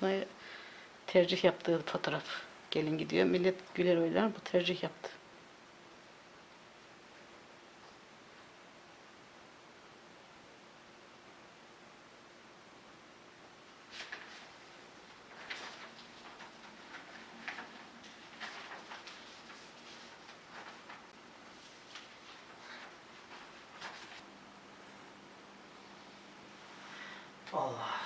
Kınayı tercih yaptığı fotoğraf. Gelin gidiyor. Millet güler oylar. Bu tercih yaptı. Allah.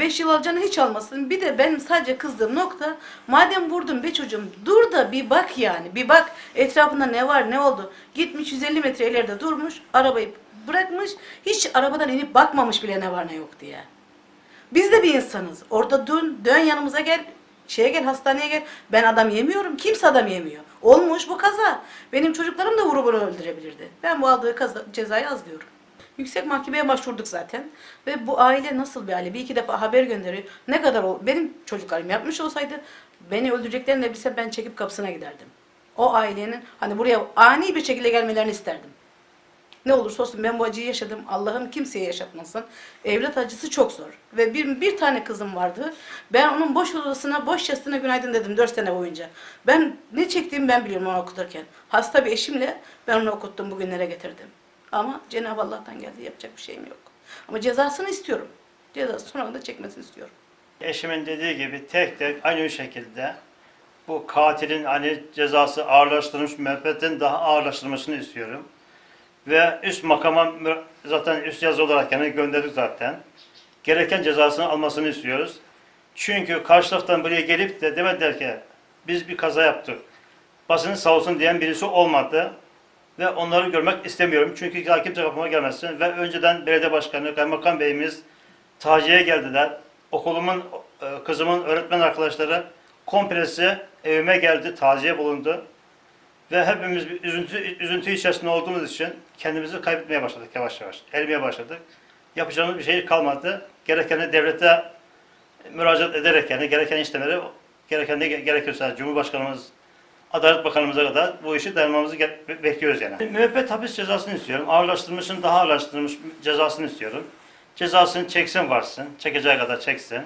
5 yıl alacağını hiç almasın. Bir de benim sadece kızdığım nokta madem vurdun be çocuğum dur da bir bak yani. Bir bak etrafında ne var ne oldu. Gitmiş 150 metre ileride durmuş arabayı bırakmış. Hiç arabadan inip bakmamış bile ne var ne yok diye. Biz de bir insanız. Orada dön, dön yanımıza gel. Şeye gel hastaneye gel. Ben adam yemiyorum. Kimse adam yemiyor. Olmuş bu kaza. Benim çocuklarım da vurubunu öldürebilirdi. Ben bu aldığı kaza, cezayı az diyorum. Yüksek mahkemeye başvurduk zaten. Ve bu aile nasıl bir aile? Bir iki defa haber gönderiyor. Ne kadar ol benim çocuklarım yapmış olsaydı beni öldüreceklerini de bilse ben çekip kapısına giderdim. O ailenin hani buraya ani bir şekilde gelmelerini isterdim. Ne olursa olsun ben bu acıyı yaşadım. Allah'ım kimseye yaşatmasın. Evlat acısı çok zor. Ve bir, bir tane kızım vardı. Ben onun boş odasına, boş yastığına günaydın dedim dört sene boyunca. Ben ne çektiğimi ben biliyorum onu okuturken. Hasta bir eşimle ben onu okuttum, bugünlere getirdim. Ama Cenab-ı Allah'tan geldi, yapacak bir şeyim yok. Ama cezasını istiyorum. Cezası sonra da çekmesini istiyorum. Eşimin dediği gibi tek tek aynı şekilde bu katilin hani cezası ağırlaştırılmış müebbetin daha ağırlaştırılmasını istiyorum. Ve üst makama zaten üst yazı olarak yani gönderdik zaten. Gereken cezasını almasını istiyoruz. Çünkü karşı taraftan buraya gelip de demediler ki biz bir kaza yaptık. Basının sağ olsun diyen birisi olmadı. Ve onları görmek istemiyorum. Çünkü daha kimse kapıma gelmesin. Ve önceden belediye başkanı, kaymakam beyimiz taciye geldiler. Okulumun, e, kızımın öğretmen arkadaşları komplesi evime geldi, taciye bulundu. Ve hepimiz bir üzüntü, üzüntü içerisinde olduğumuz için kendimizi kaybetmeye başladık yavaş yavaş. Elmeye başladık. Yapacağımız bir şey kalmadı. Gerekeni devlete müracaat ederek yani gereken işlemleri gereken ne gerekiyorsa Cumhurbaşkanımız Adalet Bakanımıza kadar bu işi dayanmamızı bekliyoruz yani. Müebbet hapis cezasını istiyorum. Ağırlaştırılmışın daha ağırlaştırılmış cezasını istiyorum. Cezasını çeksin varsın. Çekeceği kadar çeksin.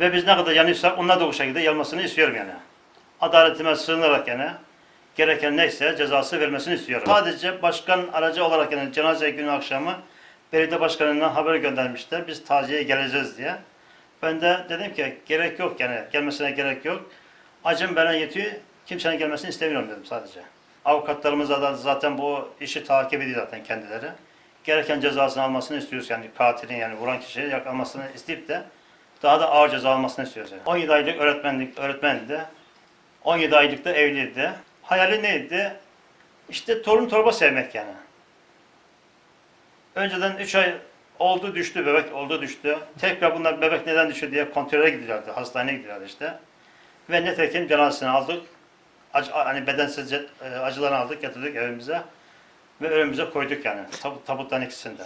Ve biz ne kadar yanıyorsak onlar da bu şekilde yanmasını istiyorum yani. Adaletime sığınarak yani gereken neyse cezası vermesini istiyorum. Sadece başkan aracı olarak yani cenaze günü akşamı belediye başkanından haber göndermişler. Biz taziyeye geleceğiz diye. Ben de dedim ki gerek yok yani gelmesine gerek yok. Acım bana yetiyor. Kimsenin gelmesini istemiyorum dedim sadece. Avukatlarımız da zaten bu işi takip ediyor zaten kendileri. Gereken cezasını almasını istiyoruz yani katilin yani vuran kişiye yakalamasını isteyip de daha da ağır ceza almasını istiyoruz yani. 17 aylık öğretmenlik öğretmendi. 17 aylık da evliydi. Hayali neydi? İşte torun torba sevmek yani. Önceden 3 ay oldu düştü bebek oldu düştü. Tekrar bunlar bebek neden düştü diye kontrole gidiyorlardı. Hastaneye gidiyorlardı işte. Ve nitekim cenazesini aldık. Acı, hani bedensiz ce- e, acılarını aldık getirdik evimize. Ve önümüze koyduk yani. Tab- tabuttan ikisinde.